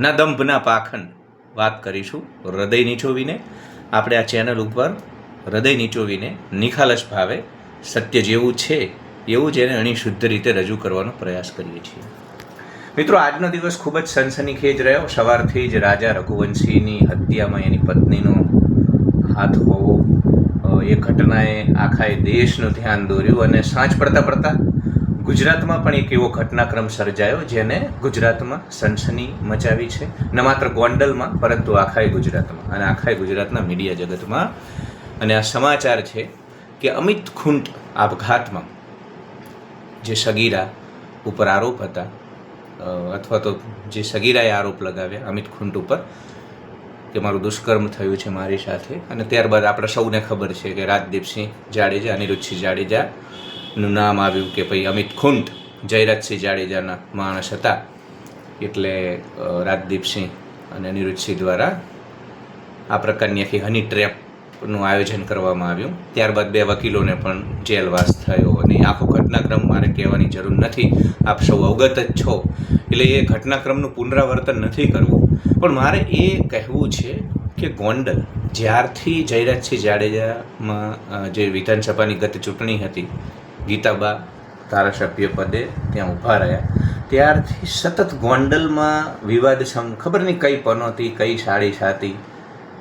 ના દંભના પાખંડ વાત કરીશું હૃદય નીચોવીને. આપણે આ ચેનલ ઉપર હૃદય નીચોવીને નિખાલસ ભાવે સત્ય જેવું છે એવું જ એને અણી શુદ્ધ રીતે રજૂ કરવાનો પ્રયાસ કરીએ છીએ. મિત્રો, આજનો દિવસ ખૂબ જ સનસનીખેજ રહ્યો. સવારથી જ રાજા રઘુવંશીની હત્યામાં એની પત્નીનો હાથ હોવો એ ઘટનાએ આખા દેશનું ધ્યાન દોર્યું અને સાંજ પડતા પડતા ગુજરાતમાં પણ એક એવો ઘટનાક્રમ સર્જાયો જેને ગુજરાતમાં સનસની મચાવી છે. ન માત્ર ગોંડલમાં, પરંતુ આખાય ગુજરાતમાં અને આખાય ગુજરાતના મીડિયા જગતમાં. અને આ સમાચાર છે કે અમિત ખૂંટ આપઘાતમાં જે સગીરા ઉપર આરોપ હતા અથવા તો જે સગીરાએ આરોપ લગાવ્યા અમિત ખૂંટ ઉપર કે મારું દુષ્કર્મ થયું છે મારી સાથે. અને ત્યારબાદ આપણે સૌને ખબર છે કે રાજદીપસિંહ જાડેજા, અનિરુદ્ધસિંહ જાડેજાનું નામ આવ્યું કે ભાઈ અમિત ખુંટ, જયરાજસિંહ જાડેજાના માણસ હતા. એટલે રાજદીપસિંહ અને અનિરુદ્ધસિંહ દ્વારા આ પ્રકારની આખી હની ટ્રેપનું આયોજન કરવામાં આવ્યું. ત્યારબાદ બે વકીલોને પણ જેલવાસ થયો અને આખો ઘટનાક્રમ મારે કહેવાની જરૂર નથી. આપ સૌ અવગત જ છો. એટલે એ ઘટનાક્રમનું પુનરાવર્તન નથી કરવું. પણ મારે એ કહેવું છે કે ગોંડલ જ્યારથી જયરાજસિંહ જાડેજામાં જે વિધાનસભાની ગત ચૂંટણી હતી ગીતાબા ધારાસભ્ય પદે ત્યાં ઊભા રહ્યા. ત્યારથી સતત ગોંડલમાં વિવાદ સમ ખબર નહીં કઈ પનોતી, કઈ સાડી સાતી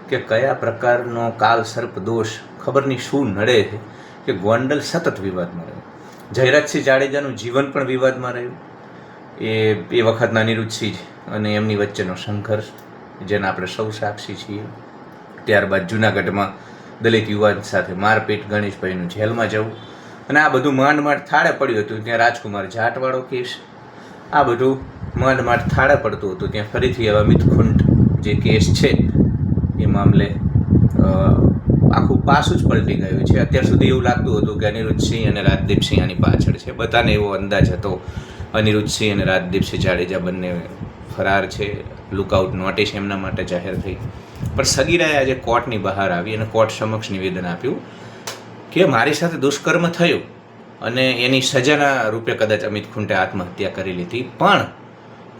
કે કયા પ્રકારનો કાલ સર્પ દોષ, ખબર નહીં શું નડે છે, કે ગોંડલ સતત વિવાદમાં રહ્યું. જયરાજસિંહ જાડેજાનું જીવન પણ વિવાદમાં રહ્યું. એ એ વખતના અનિરુદ્ધસિંહ અને એમની વચ્ચેનો સંઘર્ષ, જેના આપણે સૌ સાક્ષી છીએ. ત્યારબાદ જુનાગઢમાં દલિત યુવાન સાથે મારપીટ ગણેશભાઈનું જેલમાં જવું. અને આ બધું માંડ થાળે પડ્યું હતું. ત્યાં રાજકુમાર જાટવાળો કેસ, આ બધું માંડ થાળે પડતું હતું. ત્યાં ફરીથી એવા અમિત જે કેસ છે, એ મામલે આખું પાસું જ પલટી ગયું છે. અત્યાર સુધી એવું લાગતું હતું કે અનિરુદ્ધસિંહ અને રાજદીપસિંહ આની પાછળ છે. બધાને એવો અંદાજ હતો, અનિરુદ્ધસિંહ અને રાજદીપસિંહ જાડેજા બંને ફરાર છે લુકઆઉટ નોટિસ એમના માટે જાહેર થઈ. પણ સગીરાએ આજે કોર્ટની બહાર આવી અને કોર્ટ સમક્ષ નિવેદન આપ્યું કે મારી સાથે દુષ્કર્મ થયું અને એની સજાના રૂપે કદાચ અમિત ખૂંટે આત્મહત્યા કરી લીધી. પણ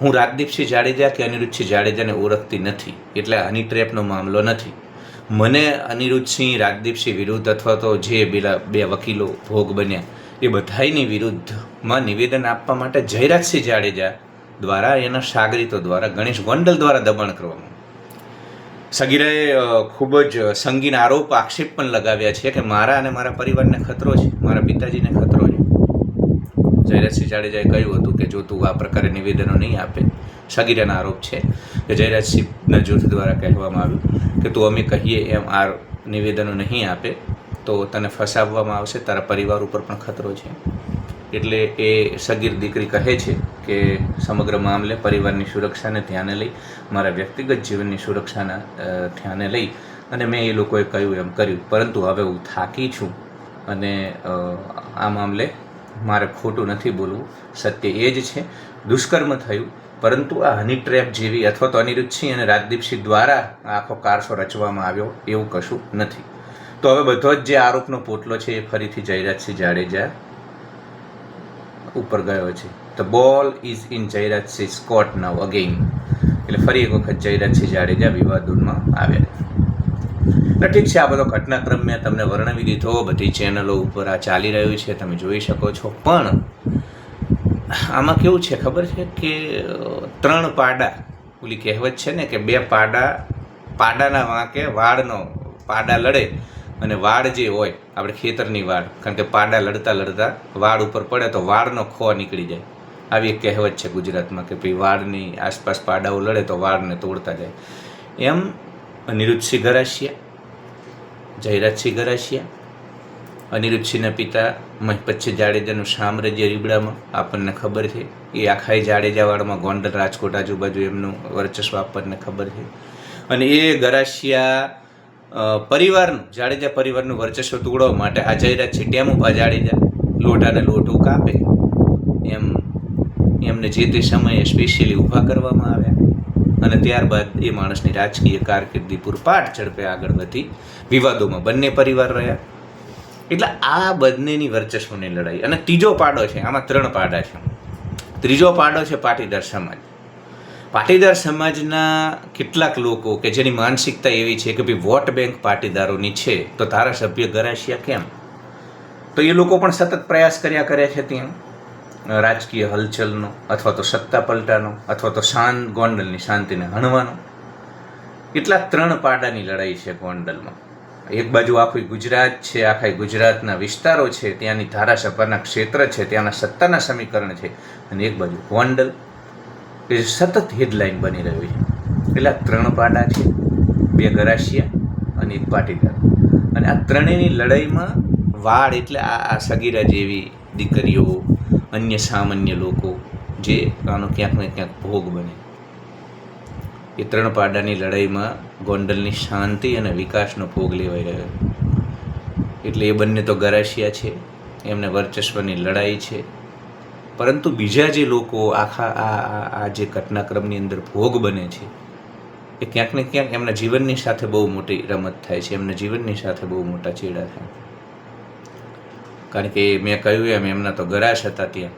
હું રાજદીપસિંહ જાડેજા કે અનિરુદ્ધસિંહ જાડેજાને ઓળખતી નથી. એટલે હની ટ્રેપનો મામલો નથી. મને અનિરુદ્ધસિંહ રાજદીપસિંહ વિરુદ્ધ અથવા તો જે પેલા બે વકીલો ભોગ બન્યા, એ બધાયની વિરુદ્ધમાં નિવેદન આપવા માટે જયરાજસિંહ જાડેજા દ્વારા, એના સાગરીતો દ્વારા, ગણેશ ગોંડલ દ્વારા દબાણ કરવામાં સગીરાએ ખૂબ જ સંગીન આરોપ આક્ષેપ પણ લગાવ્યા છે કે મારા અને મારા પરિવારને ખતરો છે, મારા પિતાજીને ખતરો છે. જયરાજસિંહ જાડેજાએ કહ્યું હતું કે જો તું આ પ્રકારે નિવેદનો નહીં આપે, સગીરાના આરોપ છે કે જયરાજસિંહના જૂથ દ્વારા કહેવામાં આવ્યું કે તું અમે કહીએ એમ આ નિવેદનો નહીં આપે, તો તને ફસાવવામાં આવશે, તારા પરિવાર ઉપર પણ ખતરો છે. એટલે એ સગીર દીકરી કહે છે કે સમગ્ર મામલે પરિવારની સુરક્ષાને ધ્યાને લઈ, મારા વ્યક્તિગત જીવનની સુરક્ષાના ધ્યાને લઈ અને મેં એ લોકોએ કહ્યું એમ કર્યું. પરંતુ હવે હું થાકી છું અને આ મામલે મારે ખોટું નથી બોલવું. સત્ય એ જ છે, દુષ્કર્મ થયું, પરંતુ આ હની ટ્રેપ જેવી અથવા તો અનિરુદ્ધસિંહ અને રાજદીપસિંહ દ્વારા આખો કારસો રચવામાં આવ્યો એવું કશું નથી. તો હવે બધો જ જે આરોપનો પોટલો છે એ ફરીથી જયરાજસિંહ જાડેજા ઉપર ગયો છે. The ball is in Jayrajsinh Scott now again એટલે ફરી એક વખત જયરાજસિંહ જાડેજા વિવાદોમાં આવ્યા એટલે ઠીક છે, આ બધો ઘટનાક્રમ મેં તમને વર્ણવી દીધો, બધી ચેનલો ઉપર આ ચાલી રહ્યું છે, તમે જોઈ શકો છો. પણ આમાં કેવું છે ખબર છે કે ત્રણ પાડા, ઓલી કહેવત છે ને કે બે પાડા, પાડાના વાંકે વાળનો પાડા લડે અને વાડ જે હોય, આપણે ખેતરની વાડ કારણ કે પાડા લડતા લડતા વાડ ઉપર પડે તો વાડનો ખો નીકળી જાય. આવી એક કહેવત છે ગુજરાતમાં કે ભાઈ વાડની આસપાસ પાડાઓ લડે તો વાડને તોડતા જાય. એમ અનિરુદ્ધસિંહ ગરાસિયા જયરાજસિંહ ગરાસિયા અનિરુદ્ધસિંહના પિતા મહિપતસિંહ જાડેજાનું સામ્રાજ્ય રીબડામાં, આપણને ખબર છે. એ આખા જાડેજાવાડમાં ગોંડલ, રાજકોટ, આજુબાજુ એમનું વર્ચસ્વ આપણને ખબર છે. અને એ ગરાસિયા પરિવારનું, જાડેજા પરિવારનું વર્ચસ્વ તોડવા માટે આ જયરાજ છે. ટેમ ટેમુભા જાડેજા લોટાને લોટો કાપે એમ, એમને જે તે સમયે સ્પેશિયલી ઊભા કરવામાં આવ્યા. અને ત્યારબાદ એ માણસની રાજકીય કારકિર્દી પૂરપાટ ઝડપે આગળ વધી. વિવાદોમાં બંને પરિવાર રહ્યા. એટલે આ બંનેની વર્ચસ્વની લડાઈ. અને ત્રીજો પાડો છે, આમાં ત્રણ પાડા છે. ત્રીજો પાડો છે પાટીદાર સમાજ. પાટીદાર સમાજના કેટલાક લોકો કે જેની માનસિકતા એવી છે કે ભાઈ વોટ બેંક પાટીદારોની છે, તો ધારાસભ્ય ગરાશિયા કેમ? તો એ લોકો પણ સતત પ્રયાસ કર્યા કરે છે ત્યાં. રાજકીય હલચલનો, અથવા તો સત્તા પલટાનો, અથવા તો શાન, ગોંડલની શાંતિને હણવાનો. એટલા ત્રણ પાડાની લડાઈ છે ગોંડલમાં. એક બાજુ આખું ગુજરાત છે, આખા ગુજરાતના વિસ્તારો છે, ત્યાંની ધારાસભાના ક્ષેત્ર છે, ત્યાંના સત્તાના સમીકરણ છે, અને એક બાજુ ગોંડલ. જે સતત હેડલાઇન બની રહ્યું છે. એટલે ત્રણ પાડા છે, બે ગરાસિયા અને એક પાટીદાર. અને આ ત્રણેયની લડાઈમાં વાડ એટલે આ આ સગીરા જેવી દીકરીઓ, અન્ય સામાન્ય લોકો જે આનો ક્યાંક ને ક્યાંક ભોગ બને. એ ત્રણ પાડાની લડાઈમાં ગોંડલની શાંતિ અને વિકાસનો ભોગ લેવાઈ રહ્યો એટલે એ બંને તો ગરાસિયા છે, એમને વર્ચસ્વની લડાઈ છે પરંતુ બીજા જે લોકો આખા આ આ- જે ઘટનાક્રમની અંદર ભોગ બને છે, એ ક્યાંક ને ક્યાંક એમના જીવનની સાથે બહુ મોટી રમત થાય છે, એમના જીવનની સાથે બહુ મોટા ચેડા થાય. કારણ કે મેં કહ્યું એમ, એમના તો ગરાશ હતા ત્યાં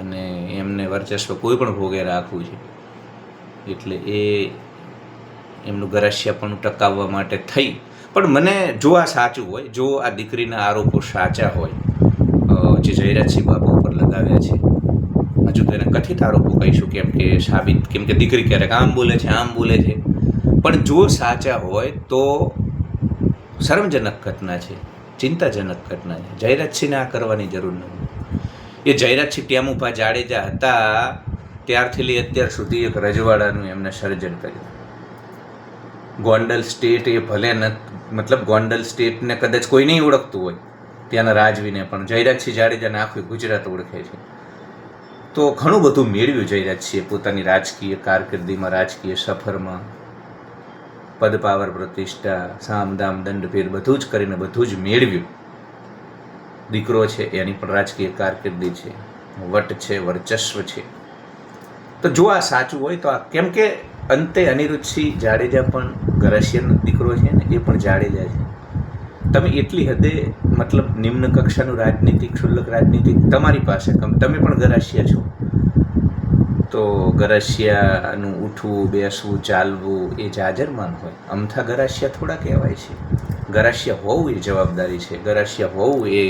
અને એમને વર્ચસ્વ કોઈ પણ ભોગે રાખવું છે. એટલે એ એમનું ગરાશિયાપણું પણ ટકાવવા માટે થઈ. પણ મને જો આ સાચું હોય, જો આ દીકરીના આરોપો સાચા હોય જે જયરાજસિંહ બાપુ ઉપર લગાવ્યા છે હજુ તો એને કથિત આરોપો કહીશું, કેમ કે સાબિત, કેમ કે દીકરી ક્યારેક આમ બોલે છે, આમ બોલે છે. પણ જો સાચા હોય તો શરમજનક ઘટના છે, ચિંતાજનક ઘટના છે. જયરાજસિંહને આ કરવાની જરૂર નથી. એ જયરાજસિંહ ટેમુભા જાડેજા હતા, ત્યારથી લઈ અત્યાર સુધી એક રજવાડાનું એમને સર્જન કર્યું. ગોંડલ સ્ટેટ એ ભલે ન, મતલબ ગોંડલ સ્ટેટને કદાચ કોઈ નહીં ઓળખતું હોય, ત્યાંના રાજવીને પણ. જયરાજસિંહ જાડેજાને આખું ગુજરાત ઓળખે છે. તો ઘણું બધું મેળવ્યું જઈ રહ્યા છીએ પોતાની રાજકીય કારકિર્દીમાં, રાજકીય સફરમાં. પદ, પાવર, પ્રતિષ્ઠા સામદામ દંડભેર બધું જ કરીને બધું જ મેળવ્યું. દીકરો છે, એની પણ રાજકીય કારકિર્દી છે. વટ છે, વર્ચસ્વ છે. તો જો આ સાચું હોય તો આ કેમ કે અંતે અનિરુદ્ધસિંહ જાડેજા પણ ગરાસિયાનો દીકરો છે ને, એ પણ જાડેજા છે. તમે એટલી હદે મતલબ નિમ્ન કક્ષાનું રાજનીતિક, ક્ષુલ્લક રાજનીતિક તમારી પાસે તમે પણ ગરાસિયા છો. તો ગરાસિયાનું ઉઠવું, બેસવું, ચાલવું એ જાજરમાન હોય. અમથા ગરાશિયા થોડા કહેવાય છે. ગરાશિયા હોવું એ જવાબદારી છે. ગરાશિયા હોવું એ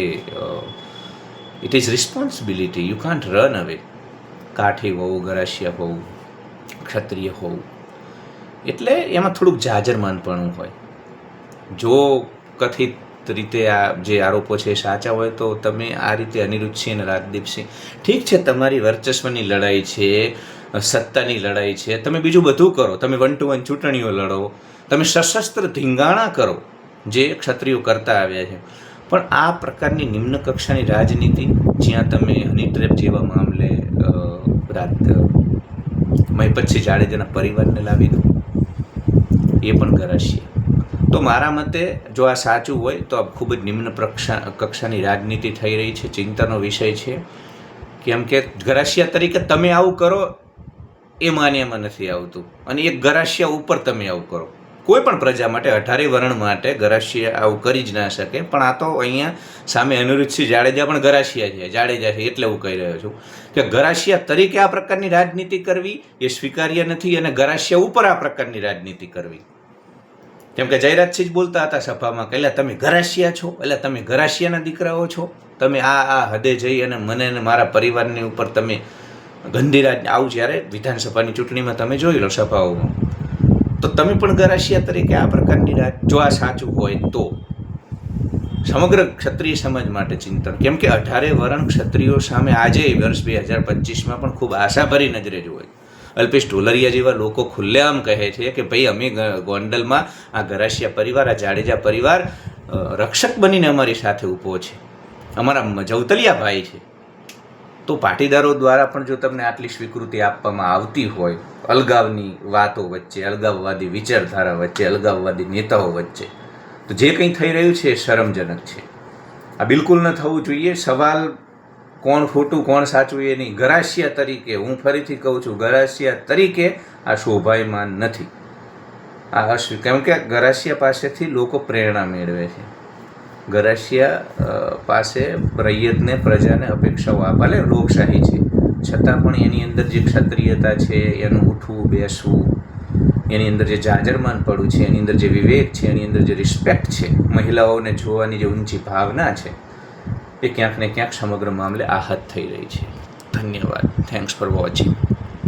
it is responsibility you can't run away Kathi હોવું ગરાશિયા હોવું, ક્ષત્રિય હોવું. એટલે એમાં થોડુંક જાજરમાનપણું હોય. જો કથિત રીતે આ જે આરોપો છે સાચા હોય તો તમે આ રીતે અનિરુદ્ધસિંહ અને રાજદીપસિંહ ઠીક છે, તમારી વર્ચસ્વની લડાઈ છે, સત્તાની લડાઈ છે, તમે બીજું બધું કરો, તમે વન ટુ વન ચૂંટણીઓ લડો, તમે સશસ્ત્ર ધીંગાણા કરો, જે ક્ષત્રિયો કરતા આવ્યા છે. પણ આ પ્રકારની નિમ્ન કક્ષાની રાજનીતિ જ્યાં તમે હની ટ્રેપ જેવા મામલે રાત, મય પછી જાડેજાના પરિવારને લાવી દો, એ પણ ગરાશીએ તો મારા મતે જો આ સાચું હોય તો આ ખૂબ જ નિમ્ન પ્રક્ષા, કક્ષાની રાજનીતિ થઈ રહી છે, ચિંતાનો વિષય છે. કેમ કે ગરાશિયા તરીકે તમે આવું કરો એ માન્યમાં નથી આવતું. અને એક ગરાશિયા ઉપર તમે આવું કરો. કોઈ પણ પ્રજા માટે અઢારે વર્ણ માટે ગરાશિયા આવું કરી જ ના શકે. પણ આ તો અહીંયા સામે અનિરુદ્ધસિંહ જાડેજા પણ ગરાશિયા છે. જાડેજા છે એટલે હું કહી રહ્યો છું કે ગરાશિયા તરીકે આ પ્રકારની રાજનીતિ કરવી એ સ્વીકાર્ય નથી અને ગરાશિયા ઉપર આ પ્રકારની રાજનીતિ કરવી. કેમ કે જયરાજસિંહ બોલતા હતા સભામાં કે, એટલે તમે ઘરાશિયા છો? એટલે તમે ઘરાશિયાના દીકરાઓ છો? તમે આ આ હદે જઈ અને મને અને મારા પરિવારની ઉપર તમે ગંધીરાજ આવું જ્યારે વિધાનસભાની ચૂંટણીમાં તમે જોઈ લો સભાઓમાં. તો તમે પણ ગરાશિયા તરીકે આ પ્રકારની રાજ, જો આ સાચું હોય તો. સમગ્ર ક્ષત્રિય સમાજ માટે ચિંતન. કેમ કે અઢારે વરણ ક્ષત્રિયો સામે આજે વર્ષ બે હજાર પચીસમાં પણ ખૂબ આશાભરી નજરે જોવે અલ્પેશ ઢોલરિયા જેવા લોકો ખુલ્લેઆમ કહે છે કે ભાઈ અમે ગોંડલમાં આ ગરાશિયા પરિવાર, આ જાડેજા પરિવાર રક્ષક બનીને અમારી સાથે ઊભો છે. અમારા જવતલિયા ભાઈ છે. તો પાટીદારો દ્વારા પણ જો તમને આટલી સ્વીકૃતિ આપવામાં આવતી હોય, અલગાવની વાતો વચ્ચે, અલગાવવાદી વિચારધારા વચ્ચે, અલગાવવાદી નેતાઓ વચ્ચે, તો જે કંઈ થઈ રહ્યું છે એ શરમજનક છે. આ બિલકુલ ન થવું જોઈએ. સવાલ કોણ ખોટું, કોણ સાચું એની નહીં ગરાસિયા તરીકે, હું ફરીથી કહું છું, ગરાસિયા તરીકે આ શોભાયમાન નથી. આ અશ કેમ કે ગરાશિયા પાસેથી લોકો પ્રેરણા મેળવે છે. ગરાશિયા પાસે રૈયતને પ્રજાને અપેક્ષાઓ આ ભલે લોકશાહી છે, છતાં પણ એની અંદર જે ક્ષત્રિયતા છે, એનું ઉઠવું, બેસવું, એની અંદર જે જાજરમાન પડું છે, એની અંદર જે વિવેક છે, એની અંદર જે રિસ્પેક્ટ છે, મહિલાઓને જોવાની જે ઊંચી ભાવના છે એ ક્યાંક ને ક્યાંક સમગ્ર મામલે આહત થઈ રહી છે. ધન્યવાદ. Thanks for watching